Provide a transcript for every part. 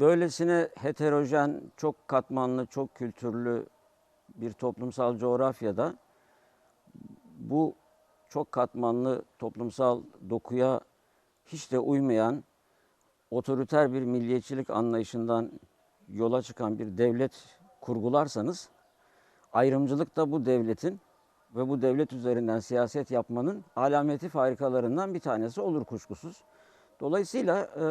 böylesine heterojen, çok katmanlı, çok kültürlü bir toplumsal coğrafyada bu çok katmanlı toplumsal dokuya hiç de uymayan otoriter bir milliyetçilik anlayışından yola çıkan bir devlet kurgularsanız ayrımcılık da bu devletin ve bu devlet üzerinden siyaset yapmanın alameti farikalarından bir tanesi olur kuşkusuz. Dolayısıyla e,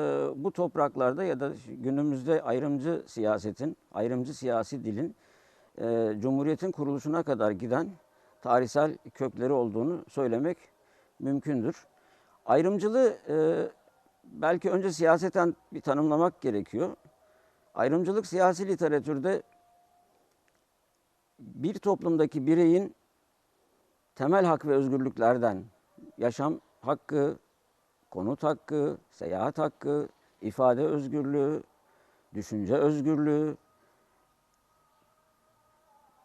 bu topraklarda ya da günümüzde ayrımcı siyasetin, ayrımcı siyasi dilin e, Cumhuriyet'in kuruluşuna kadar giden tarihsel kökleri olduğunu söylemek mümkündür. Ayrımcılığı e, belki önce siyaseten bir tanımlamak gerekiyor. Ayrımcılık siyasi literatürde bir toplumdaki bireyin temel hak ve özgürlüklerden yaşam hakkı, konut hakkı, seyahat hakkı, ifade özgürlüğü, düşünce özgürlüğü,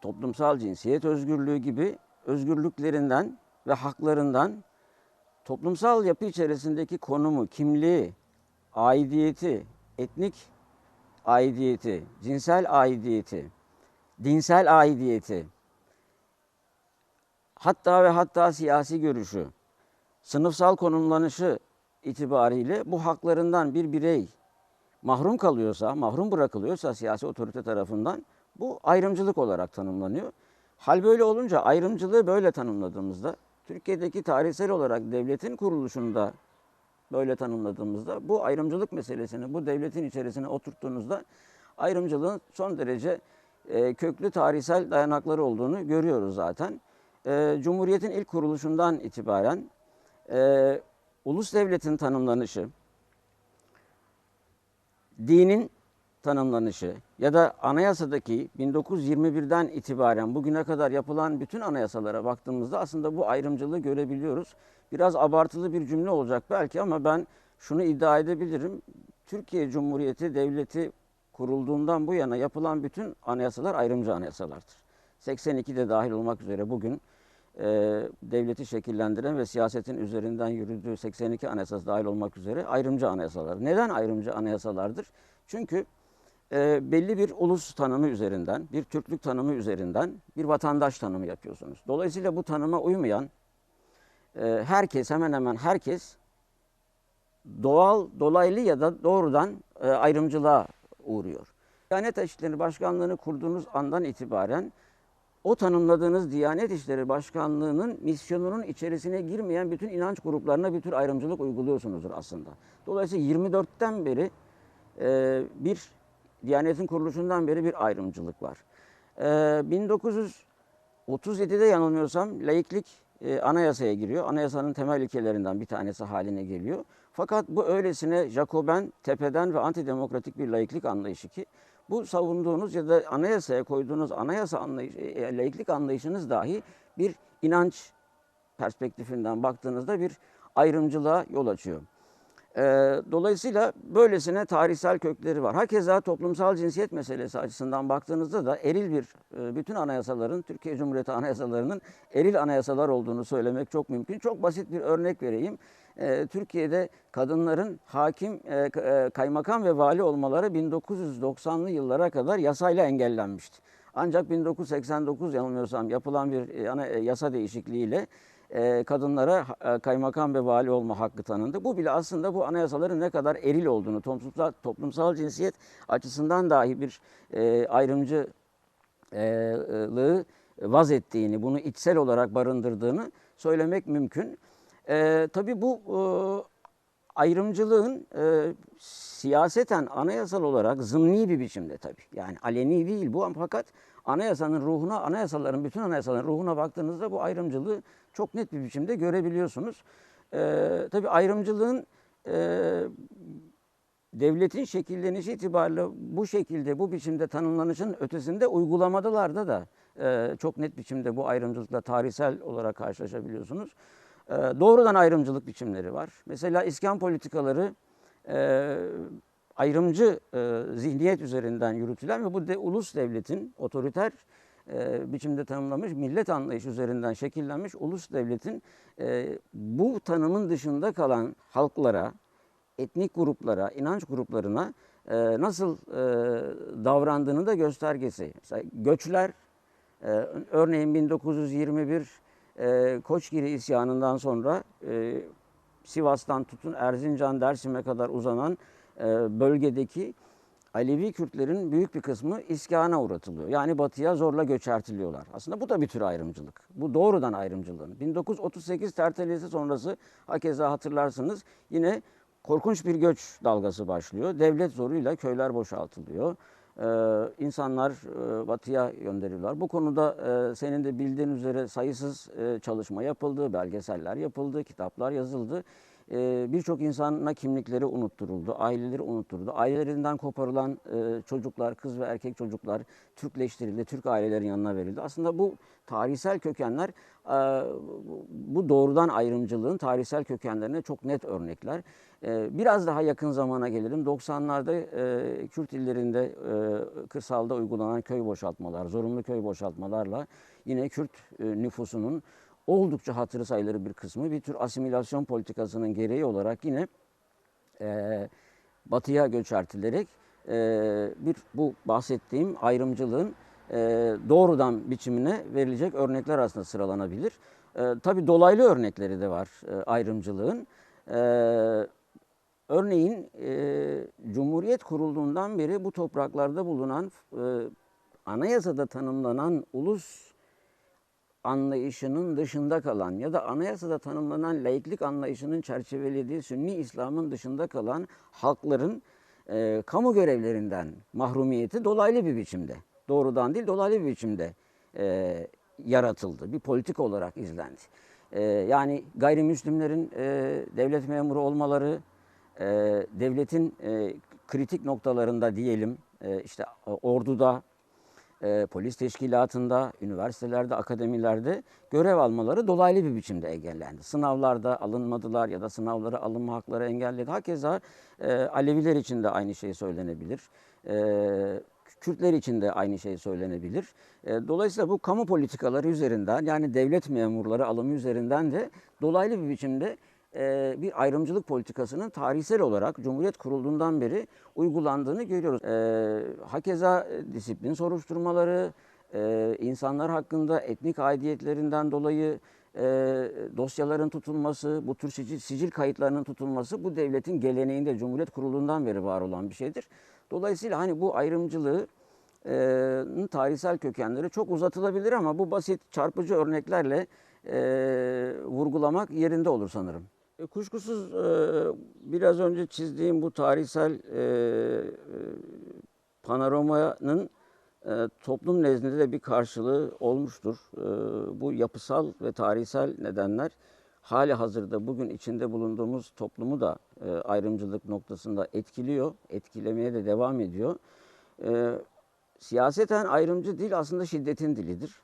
toplumsal cinsiyet özgürlüğü gibi özgürlüklerinden ve haklarından toplumsal yapı içerisindeki konumu, kimliği, aidiyeti, etnik aidiyeti, cinsel aidiyeti, dinsel aidiyeti, hatta ve hatta siyasi görüşü, sınıfsal konumlanışı itibariyle bu haklarından bir birey mahrum kalıyorsa, mahrum bırakılıyorsa siyasi otorite tarafından bu ayrımcılık olarak tanımlanıyor. Hal böyle olunca ayrımcılığı böyle tanımladığımızda Türkiye'deki tarihsel olarak devletin kuruluşunda böyle tanımladığımızda bu ayrımcılık meselesini bu devletin içerisine oturttuğunuzda ayrımcılığın son derece e, köklü tarihsel dayanakları olduğunu görüyoruz zaten. E, Cumhuriyet'in ilk kuruluşundan itibaren e, ulus devletin tanımlanışı, dinin tanımlanışı ya da anayasadaki 1921'den itibaren bugüne kadar yapılan bütün anayasalara baktığımızda aslında bu ayrımcılığı görebiliyoruz. Biraz abartılı bir cümle olacak belki ama ben şunu iddia edebilirim. Türkiye Cumhuriyeti Devleti kurulduğundan bu yana yapılan bütün anayasalar ayrımcı anayasalardır. 82'de dahil olmak üzere bugün e, devleti şekillendiren ve siyasetin üzerinden yürüdüğü 82 anayasası dahil olmak üzere ayrımcı anayasalar. Neden ayrımcı anayasalardır? Çünkü e, belli bir ulus tanımı üzerinden, bir Türklük tanımı üzerinden bir vatandaş tanımı yapıyorsunuz. Dolayısıyla bu tanıma uymayan e, herkes, hemen hemen herkes doğal, dolaylı ya da doğrudan e, ayrımcılığa uğruyor. Diyanet İşleri Başkanlığı'nı kurduğunuz andan itibaren o tanımladığınız Diyanet İşleri Başkanlığı'nın misyonunun içerisine girmeyen bütün inanç gruplarına bir tür ayrımcılık uyguluyorsunuzdur aslında. Dolayısıyla 24'ten beri e, bir Diyanet'in kuruluşundan beri bir ayrımcılık var. E, 1937'de yanılmıyorsam laiklik e, anayasaya giriyor. Anayasanın temel ilkelerinden bir tanesi haline geliyor. Fakat bu öylesine Jacoben, tepeden ve antidemokratik bir laiklik anlayışı ki bu savunduğunuz ya da anayasaya koyduğunuz anayasa anlayışı, e, laiklik anlayışınız dahi bir inanç perspektifinden baktığınızda bir ayrımcılığa yol açıyor. E, dolayısıyla böylesine tarihsel kökleri var. Hakeza toplumsal cinsiyet meselesi açısından baktığınızda da eril bir, e, bütün anayasaların, Türkiye Cumhuriyeti anayasalarının eril anayasalar olduğunu söylemek çok mümkün. Çok basit bir örnek vereyim. E, Türkiye'de kadınların hakim, kaymakam ve vali olmaları 1990'lı yıllara kadar yasayla engellenmişti. Ancak 1989 yanılmıyorsam yapılan bir yasa değişikliğiyle e, kadınlara e, kaymakam ve vali olma hakkı tanındı. Bu bile aslında bu anayasaların ne kadar eril olduğunu, toplumsal, toplumsal cinsiyet açısından dahi bir e, ayrımcılığı vaz ettiğini, bunu içsel olarak barındırdığını söylemek mümkün. E, tabii bu ayrımcılığın siyaseten anayasal olarak zımni bir biçimde tabii. Yani aleni değil bu fakat anayasanın ruhuna, anayasaların, bütün anayasaların ruhuna baktığınızda bu ayrımcılığı çok net bir biçimde görebiliyorsunuz. Ee, tabii ayrımcılığın e, devletin şekillenişi itibariyle bu şekilde, bu biçimde tanımlanışın ötesinde uygulamadılarda da e, çok net biçimde bu ayrımcılıkla tarihsel olarak karşılaşabiliyorsunuz. E, doğrudan ayrımcılık biçimleri var. Mesela iskan politikaları e, ayrımcı e, zihniyet üzerinden yürütülen ve bu de, ulus devletin otoriter e, biçimde tanımlamış millet anlayışı üzerinden şekillenmiş ulus devletin e, bu tanımın dışında kalan halklara, etnik gruplara, inanç gruplarına e, nasıl e, davrandığını da göstergesi. Mesela göçler, e, örneğin 1921 e, Koçgiri isyanından sonra e, Sivas'tan tutun Erzincan, Dersim'e kadar uzanan bölgedeki Alevi Kürtlerin büyük bir kısmı iskana uğratılıyor. Yani batıya zorla göçertiliyorlar. Aslında bu da bir tür ayrımcılık. Bu doğrudan ayrımcılığın. 1938 tertelesi sonrası hakeza hatırlarsınız yine korkunç bir göç dalgası başlıyor. Devlet zoruyla köyler boşaltılıyor. Ee, insanlar e, batıya gönderiliyorlar. Bu konuda e, senin de bildiğin üzere sayısız e, çalışma yapıldı, belgeseller yapıldı, kitaplar yazıldı. E, Birçok insana kimlikleri unutturuldu, aileleri unutturuldu. Ailelerinden koparılan e, çocuklar, kız ve erkek çocuklar Türkleştirildi, Türk ailelerin yanına verildi. Aslında bu tarihsel kökenler, e, bu doğrudan ayrımcılığın tarihsel kökenlerine çok net örnekler. E, Biraz daha yakın zamana gelelim. 90'larda e, Kürt illerinde kırsalda uygulanan köy boşaltmalar, zorunlu köy boşaltmalarla yine Kürt nüfusunun oldukça hatırı sayılır bir kısmı bir tür asimilasyon politikasının gereği olarak yine e, batıya göçertilerek e, bir bu bahsettiğim ayrımcılığın e, doğrudan biçimine verilecek örnekler aslında sıralanabilir. E, tabii dolaylı örnekleri de var e, ayrımcılığın. E, örneğin e, Cumhuriyet kurulduğundan beri bu topraklarda bulunan e, anayasada tanımlanan ulus anlayışının dışında kalan ya da anayasada tanımlanan laiklik anlayışının çerçevelediği Sünni İslam'ın dışında kalan halkların e, kamu görevlerinden mahrumiyeti dolaylı bir biçimde, doğrudan değil dolaylı bir biçimde e, yaratıldı. Bir politik olarak izlendi. E, yani gayrimüslimlerin e, devlet memuru olmaları, e, devletin e, kritik noktalarında diyelim, e, işte orduda, e, polis teşkilatında, üniversitelerde, akademilerde görev almaları dolaylı bir biçimde engellendi. Sınavlarda alınmadılar ya da sınavlara alınma hakları engelledi. Hakeza e, Aleviler için de aynı şey söylenebilir. E, Kürtler için de aynı şey söylenebilir. E, dolayısıyla bu kamu politikaları üzerinden yani devlet memurları alımı üzerinden de dolaylı bir biçimde bir ayrımcılık politikasının tarihsel olarak Cumhuriyet kurulduğundan beri uygulandığını görüyoruz. E, hakeza disiplin soruşturmaları, insanlar hakkında etnik aidiyetlerinden dolayı dosyaların tutulması, bu tür sicil, kayıtlarının tutulması bu devletin geleneğinde Cumhuriyet kurulduğundan beri var olan bir şeydir. Dolayısıyla hani bu ayrımcılığı tarihsel kökenleri çok uzatılabilir ama bu basit çarpıcı örneklerle e, vurgulamak yerinde olur sanırım. E, Kuşkusuz e, biraz önce çizdiğim bu tarihsel e, e, panoramanın e, toplum nezdinde de bir karşılığı olmuştur. Bu yapısal ve tarihsel nedenler hali hazırda bugün içinde bulunduğumuz toplumu da ayrımcılık noktasında etkiliyor, etkilemeye de devam ediyor. Siyaseten ayrımcı dil aslında şiddetin dilidir.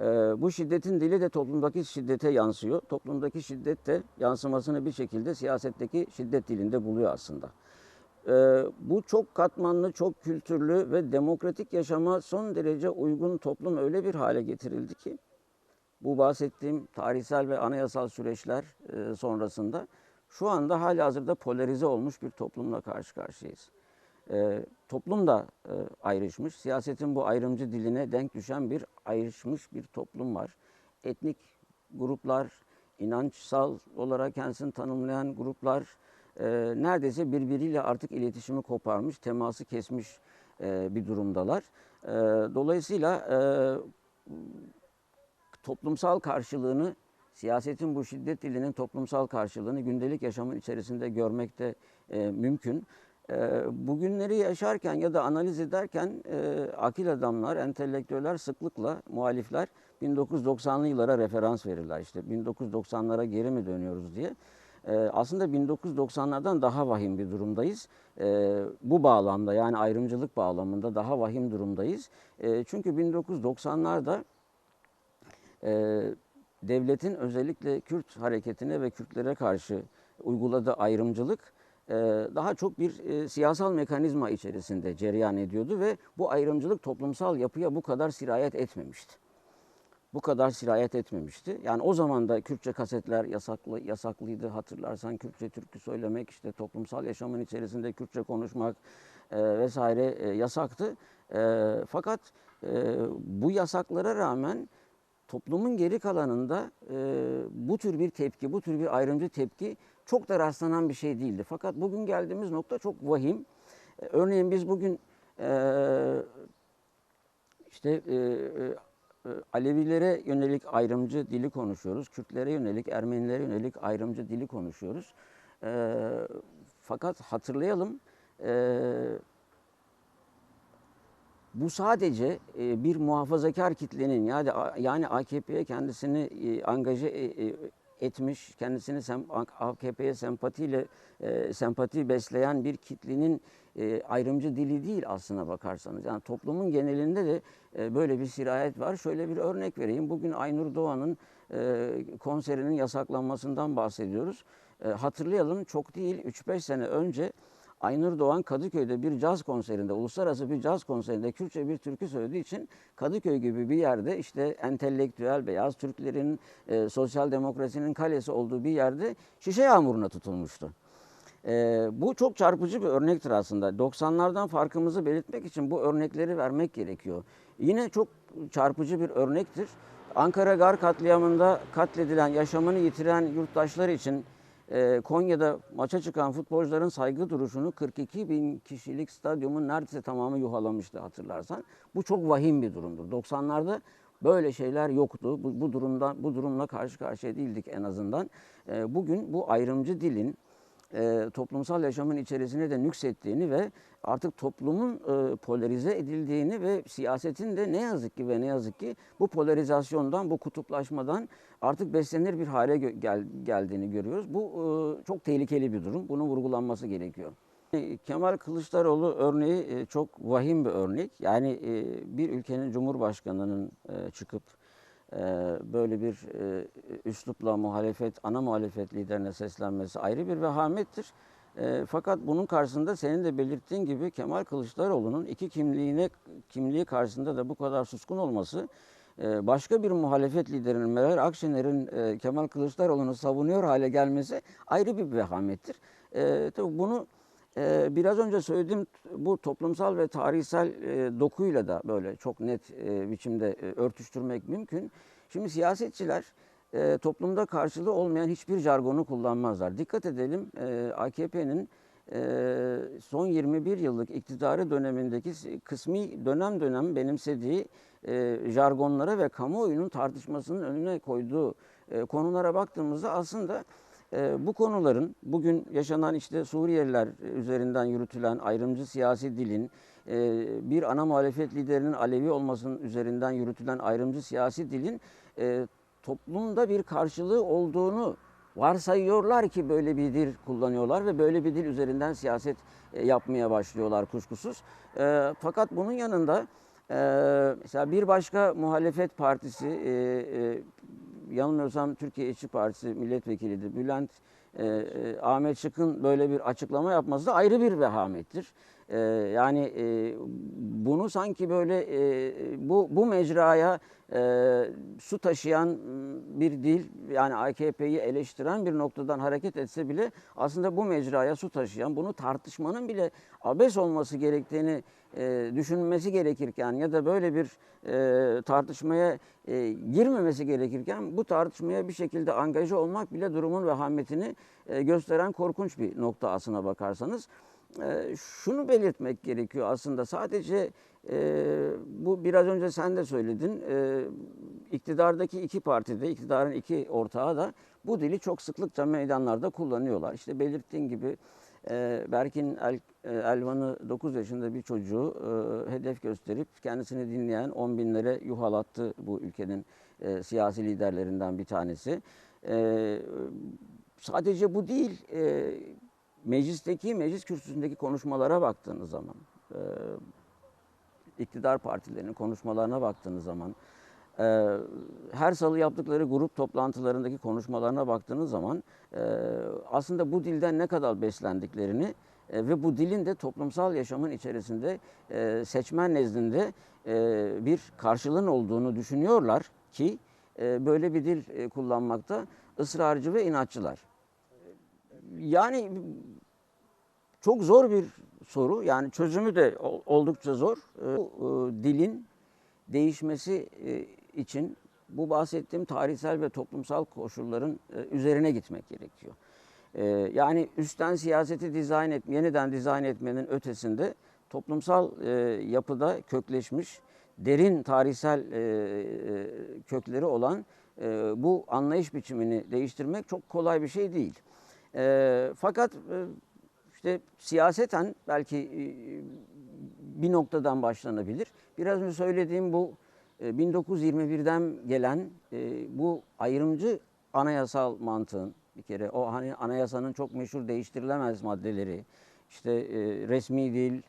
Ee, bu şiddetin dili de toplumdaki şiddete yansıyor. Toplumdaki şiddet de yansımasını bir şekilde siyasetteki şiddet dilinde buluyor aslında. Ee, bu çok katmanlı, çok kültürlü ve demokratik yaşama son derece uygun toplum öyle bir hale getirildi ki bu bahsettiğim tarihsel ve anayasal süreçler e, sonrasında şu anda hali hazırda polarize olmuş bir toplumla karşı karşıyayız. E, toplum da e, ayrışmış. Siyasetin bu ayrımcı diline denk düşen bir ayrışmış bir toplum var. Etnik gruplar, inançsal olarak kendisini tanımlayan gruplar e, neredeyse birbiriyle artık iletişimi koparmış, teması kesmiş e, bir durumdalar. E, dolayısıyla toplumsal karşılığını siyasetin bu şiddet dilinin toplumsal karşılığını gündelik yaşamın içerisinde görmek de mümkün. E, bugünleri yaşarken ya da analiz ederken e, akil adamlar, entelektüeller sıklıkla muhalifler 1990'lı yıllara referans verirler. İşte 1990'lara geri mi dönüyoruz diye. E, aslında 1990'lardan daha vahim bir durumdayız. E, bu bağlamda yani ayrımcılık bağlamında daha vahim durumdayız. Çünkü 1990'larda e, devletin özellikle Kürt hareketine ve Kürtlere karşı uyguladığı ayrımcılık daha çok bir e, siyasal mekanizma içerisinde cereyan ediyordu ve bu ayrımcılık toplumsal yapıya bu kadar sirayet etmemişti. bu kadar sirayet etmemişti. Yani o zaman da Kürtçe kasetler yasaklı yasaklıydı. Hatırlarsan Kürtçe türkü söylemek, işte toplumsal yaşamın içerisinde Kürtçe konuşmak e, vesaire e, yasaktı. E, fakat e, bu yasaklara rağmen toplumun geri kalanında e, bu tür bir tepki, bu tür bir ayrımcı tepki çok da rastlanan bir şey değildi. Fakat bugün geldiğimiz nokta çok vahim. E, örneğin biz bugün e, işte e, e, Alevilere yönelik ayrımcı dili konuşuyoruz. Kürtlere yönelik, Ermenilere yönelik ayrımcı dili konuşuyoruz. Fakat hatırlayalım bu sadece bir muhafazakar kitlenin yani yani AKP'ye kendisini e, angaje etmiş, kendisini sem, AKP'ye sempatiyle e, sempati besleyen bir kitlenin e, ayrımcı dili değil aslına bakarsanız. Yani toplumun genelinde de e, böyle bir sirayet var. Şöyle bir örnek vereyim. Bugün Aynur Doğan'ın e, konserinin yasaklanmasından bahsediyoruz. E, hatırlayalım çok değil 3-5 sene önce Aynur Doğan Kadıköy'de bir caz konserinde, uluslararası bir caz konserinde Kürtçe bir türkü söylediği için Kadıköy gibi bir yerde işte entelektüel beyaz Türklerin, e, sosyal demokrasinin kalesi olduğu bir yerde şişe yağmuruna tutulmuştu. E, bu çok çarpıcı bir örnektir aslında. 90'lardan farkımızı belirtmek için bu örnekleri vermek gerekiyor. Yine çok çarpıcı bir örnektir. Ankara Gar katliamında katledilen, yaşamını yitiren yurttaşlar için e, Konya'da maça çıkan futbolcuların saygı duruşunu 42 bin kişilik stadyumun neredeyse tamamı yuhalamıştı hatırlarsan. Bu çok vahim bir durumdur. 90'larda böyle şeyler yoktu. Bu, bu durumda bu durumla karşı karşıya değildik en azından. E, bugün bu ayrımcı dilin e, toplumsal yaşamın içerisine de nüksettiğini ve artık toplumun e, polarize edildiğini ve siyasetin de ne yazık ki ve ne yazık ki bu polarizasyondan, bu kutuplaşmadan artık beslenir bir hale gel, geldiğini görüyoruz. Bu e, çok tehlikeli bir durum. Bunun vurgulanması gerekiyor. E, Kemal Kılıçdaroğlu örneği e, çok vahim bir örnek. Yani e, bir ülkenin cumhurbaşkanının çıkıp böyle bir üslupla muhalefet, ana muhalefet liderine seslenmesi ayrı bir vehamettir. Fakat bunun karşısında senin de belirttiğin gibi Kemal Kılıçdaroğlu'nun iki kimliğine kimliği karşısında da bu kadar suskun olması başka bir muhalefet liderinin Meral Akşener'in Kemal Kılıçdaroğlu'nu savunuyor hale gelmesi ayrı bir vehamettir. Tabii bunu ee, biraz önce söylediğim bu toplumsal ve tarihsel e, dokuyla da böyle çok net e, biçimde e, örtüştürmek mümkün. Şimdi siyasetçiler toplumda karşılığı olmayan hiçbir jargonu kullanmazlar. Dikkat edelim AKP'nin son 21 yıllık iktidarı dönemindeki kısmi dönem dönem benimsediği jargonlara ve kamuoyunun tartışmasının önüne koyduğu konulara baktığımızda aslında e, bu konuların bugün yaşanan işte Suriyeliler üzerinden yürütülen ayrımcı siyasi dilin, e, bir ana muhalefet liderinin Alevi olmasının üzerinden yürütülen ayrımcı siyasi dilin e, toplumda bir karşılığı olduğunu varsayıyorlar ki böyle bir dil kullanıyorlar ve böyle bir dil üzerinden siyaset e, yapmaya başlıyorlar kuşkusuz. E, fakat bunun yanında e, mesela bir başka muhalefet partisi e, yanılmıyorsam Türkiye İşçi Partisi milletvekiliydi. Bülent e, e, Ahmet Şık'ın böyle bir açıklama yapması da ayrı bir vehamettir. E, yani e, bunu sanki böyle e, bu bu mecraya e, su taşıyan bir dil yani AKP'yi eleştiren bir noktadan hareket etse bile aslında bu mecraya su taşıyan bunu tartışmanın bile abes olması gerektiğini e, düşünmesi gerekirken ya da böyle bir e, tartışmaya e, girmemesi gerekirken bu tartışmaya bir şekilde angaja olmak bile durumun vehametini e, gösteren korkunç bir nokta aslına bakarsanız. E, şunu belirtmek gerekiyor aslında sadece e, bu biraz önce sen de söyledin e, iktidardaki iki partide iktidarın iki ortağı da bu dili çok sıklıkça meydanlarda kullanıyorlar. İşte belirttiğin gibi e, Berkin El, e, Elvan'ı 9 yaşında bir çocuğu e, hedef gösterip kendisini dinleyen 10 binlere yuhalattı bu ülkenin e, siyasi liderlerinden bir tanesi. E, sadece bu değil, meclisteki, meclis kürsüsündeki konuşmalara baktığınız zaman, iktidar partilerinin konuşmalarına baktığınız zaman, e, her salı yaptıkları grup toplantılarındaki konuşmalarına baktığınız zaman e, aslında bu dilden ne kadar beslendiklerini e, ve bu dilin de toplumsal yaşamın içerisinde e, seçmen nezdinde e, bir karşılığın olduğunu düşünüyorlar. ki böyle bir dil kullanmakta ısrarcı ve inatçılar. Yani çok zor bir soru. Yani çözümü de ol- oldukça zor. Bu dilin değişmesi için bu bahsettiğim tarihsel ve toplumsal koşulların e, üzerine gitmek gerekiyor. E, Yani üstten siyaseti dizayn et, yeniden dizayn etmenin ötesinde toplumsal e, yapıda kökleşmiş, derin tarihsel kökleri olan bu anlayış biçimini değiştirmek çok kolay bir şey değil. Fakat işte siyaseten belki bir noktadan başlanabilir. Biraz önce söylediğim bu 1921'den gelen e, bu ayrımcı anayasal mantığın bir kere o hani anayasanın çok meşhur değiştirilemez maddeleri, işte e, resmi dil,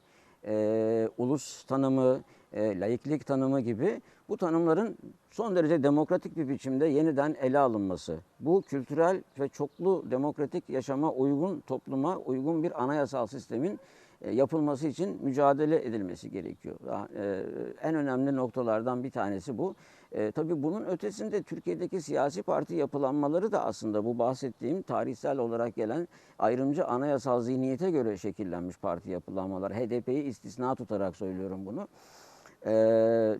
e, ulus tanımı, laiklik tanımı gibi bu tanımların son derece demokratik bir biçimde yeniden ele alınması, bu kültürel ve çoklu demokratik yaşama uygun topluma uygun bir anayasal sistemin yapılması için mücadele edilmesi gerekiyor. E, En önemli noktalardan bir tanesi bu. E, tabii bunun ötesinde Türkiye'deki siyasi parti yapılanmaları da aslında bu bahsettiğim tarihsel olarak gelen ayrımcı anayasal zihniyete göre şekillenmiş parti yapılanmalar. HDP'yi istisna tutarak söylüyorum bunu. E,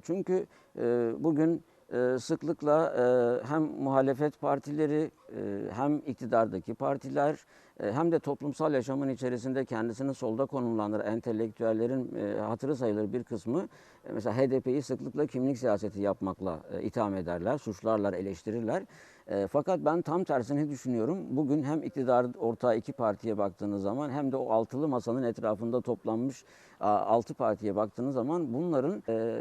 çünkü e, bugün e, sıklıkla e, hem muhalefet partileri e, hem iktidardaki partiler e, hem de toplumsal yaşamın içerisinde kendisini solda konumlandıran entelektüellerin hatırı sayılır bir kısmı mesela HDP'yi sıklıkla kimlik siyaseti yapmakla e, itham ederler, suçlarlar, eleştirirler. E, fakat ben tam tersini düşünüyorum. Bugün hem iktidar ortağı iki partiye baktığınız zaman hem de o altılı masanın etrafında toplanmış a, altı partiye baktığınız zaman bunların e,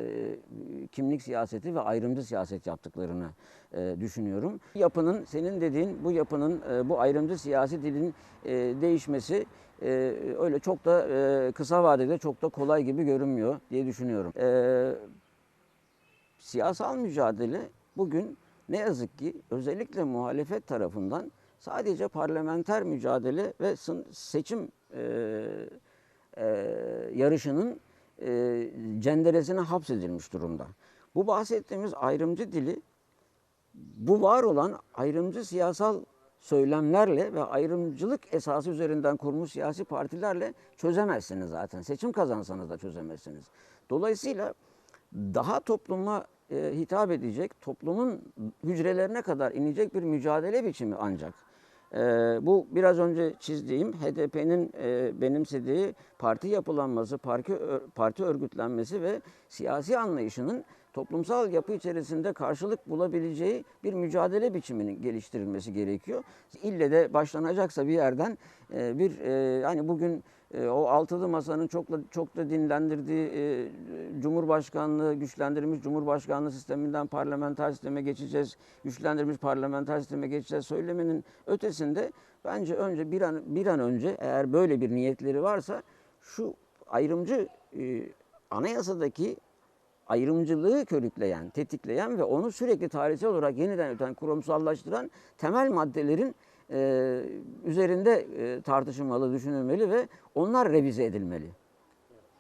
kimlik siyaseti ve ayrımcı siyaset yaptıklarını e, düşünüyorum. Yapının senin dediğin bu yapının e, bu ayrımcı siyasi dilin e, değişmesi e, öyle çok da e, kısa vadede çok da kolay gibi görünmüyor diye düşünüyorum. E, siyasal mücadele bugün ne yazık ki özellikle muhalefet tarafından sadece parlamenter mücadele ve seçim e, e, yarışının e, cenderesine hapsedilmiş durumda. Bu bahsettiğimiz ayrımcı dili bu var olan ayrımcı siyasal söylemlerle ve ayrımcılık esası üzerinden kurmuş siyasi partilerle çözemezsiniz zaten. Seçim kazansanız da çözemezsiniz. Dolayısıyla daha topluma e, hitap edecek, toplumun hücrelerine kadar inecek bir mücadele biçimi ancak. E, bu biraz önce çizdiğim HDP'nin e, benimsediği parti yapılanması, parti, parti örgütlenmesi ve siyasi anlayışının toplumsal yapı içerisinde karşılık bulabileceği bir mücadele biçiminin geliştirilmesi gerekiyor. İlle de başlanacaksa bir yerden e, bir hani bugün e, o altılı masanın çok da, çok da dinlendirdiği Cumhurbaşkanlığı güçlendirilmiş Cumhurbaşkanlığı sisteminden parlamenter sisteme geçeceğiz, güçlendirilmiş parlamenter sisteme geçeceğiz söylemenin ötesinde bence önce bir an bir an önce eğer böyle bir niyetleri varsa şu ayrımcı anayasadaki ayrımcılığı körükleyen, tetikleyen ve onu sürekli tarihsel olarak yeniden üreten, kurumsallaştıran temel maddelerin e, üzerinde e, tartışılmalı, düşünülmeli ve onlar revize edilmeli.